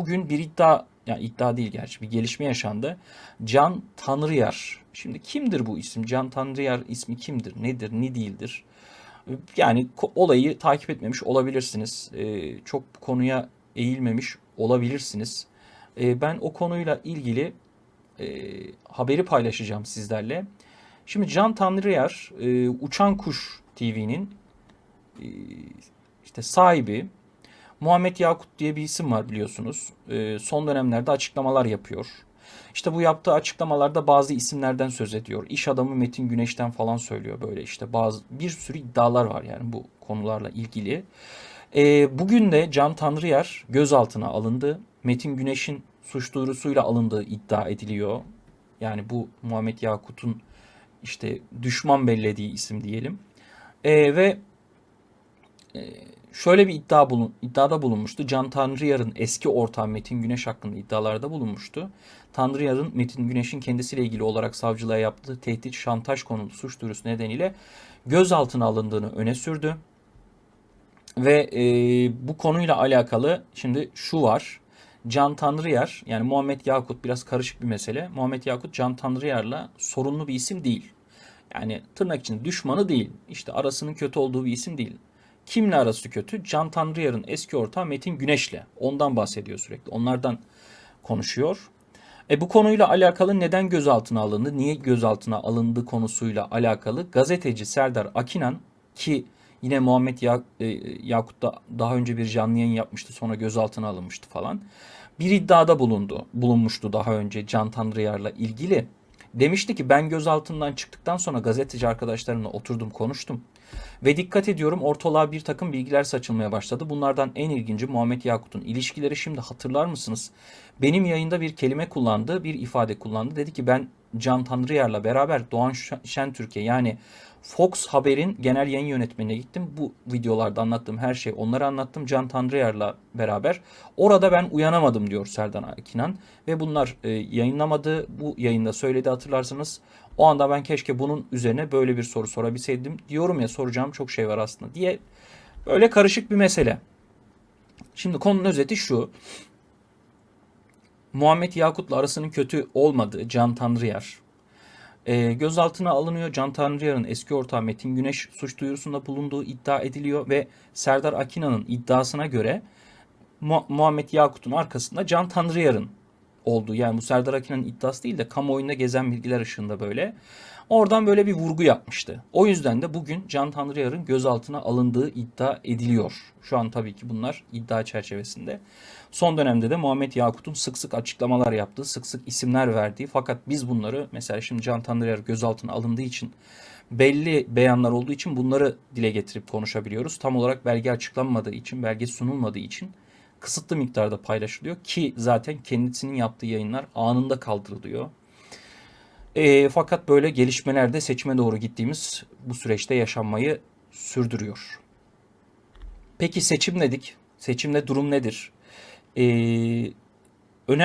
bugün bir iddia, yani iddia değil gerçi bir gelişme yaşandı. Can Tanrıyar. Şimdi kimdir bu isim? Can Tanrıyar ismi kimdir? Nedir? Ne değildir? Yani olayı takip etmemiş olabilirsiniz. Ee, çok konuya eğilmemiş olabilirsiniz. Ee, ben o konuyla ilgili e, haberi paylaşacağım sizlerle. Şimdi Can Tanrıyar e, Uçan Kuş TV'nin e, işte sahibi Muhammed Yakut diye bir isim var biliyorsunuz. E, son dönemlerde açıklamalar yapıyor. İşte bu yaptığı açıklamalarda bazı isimlerden söz ediyor. İş adamı Metin Güneş'ten falan söylüyor böyle işte bazı bir sürü iddialar var yani bu konularla ilgili. E, bugün de Can Tanrıyar gözaltına alındı. Metin Güneş'in suç duyurusuyla alındığı iddia ediliyor. Yani bu Muhammed Yakut'un işte düşman bellediği isim diyelim. E, ve e, şöyle bir iddia bulun, iddiada bulunmuştu. Can Tanrıyar'ın eski ortağı Metin Güneş hakkında iddialarda bulunmuştu. Tanrıyar'ın Metin Güneş'in kendisiyle ilgili olarak savcılığa yaptığı tehdit, şantaj konulu suç duyurusu nedeniyle gözaltına alındığını öne sürdü. Ve e, bu konuyla alakalı şimdi şu var. Can Tanrıyar yani Muhammed Yakut biraz karışık bir mesele. Muhammed Yakut Can Tanrıyar'la sorunlu bir isim değil. Yani tırnak içinde düşmanı değil. İşte arasının kötü olduğu bir isim değil. Kimle arası kötü? Can Tanrıyar'ın eski ortağı Metin Güneş'le. Ondan bahsediyor sürekli. Onlardan konuşuyor. E bu konuyla alakalı neden gözaltına alındı, niye gözaltına alındı konusuyla alakalı gazeteci Serdar Akinan ki yine Muhammed Ya- e, Yakut da daha önce bir canlı yayın yapmıştı sonra gözaltına alınmıştı falan. Bir iddiada bulundu, bulunmuştu daha önce Can Tanrıyar'la ilgili. Demişti ki ben gözaltından çıktıktan sonra gazeteci arkadaşlarımla oturdum konuştum. Ve dikkat ediyorum ortalığa bir takım bilgiler saçılmaya başladı. Bunlardan en ilginci Muhammed Yakut'un ilişkileri şimdi hatırlar mısınız? Benim yayında bir kelime kullandı, bir ifade kullandı. Dedi ki ben Can Tanrıyar'la beraber Doğan Ş- Şentürk'e yani Fox Haber'in genel yayın yönetmenine gittim. Bu videolarda anlattığım her şey onlara anlattım. Can Tanrıyar'la beraber. Orada ben uyanamadım diyor Serdar Akinan. Ve bunlar e, yayınlamadı. Bu yayında söyledi hatırlarsınız. O anda ben keşke bunun üzerine böyle bir soru sorabilseydim. Diyorum ya soracağım çok şey var aslında diye. Böyle karışık bir mesele. Şimdi konunun özeti şu. Muhammed Yakut'la arasının kötü olmadığı Can Tanrıyar e, gözaltına alınıyor. Can Tanrıyar'ın eski ortağı Metin Güneş suç duyurusunda bulunduğu iddia ediliyor ve Serdar Akina'nın iddiasına göre Mu- Muhammed Yakut'un arkasında Can Tanrıyar'ın olduğu yani bu Serdar Akina'nın iddiası değil de kamuoyunda gezen bilgiler ışığında böyle. Oradan böyle bir vurgu yapmıştı. O yüzden de bugün Can Tanrıyar'ın gözaltına alındığı iddia ediliyor. Şu an tabii ki bunlar iddia çerçevesinde. Son dönemde de Muhammed Yakut'un sık sık açıklamalar yaptığı, sık sık isimler verdiği fakat biz bunları mesela şimdi Can Tanrıyar gözaltına alındığı için belli beyanlar olduğu için bunları dile getirip konuşabiliyoruz. Tam olarak belge açıklanmadığı için, belge sunulmadığı için kısıtlı miktarda paylaşılıyor ki zaten kendisinin yaptığı yayınlar anında kaldırılıyor. E, fakat böyle gelişmelerde seçime doğru gittiğimiz bu süreçte yaşanmayı sürdürüyor. Peki seçim dedik. Seçimde durum nedir? E, önemli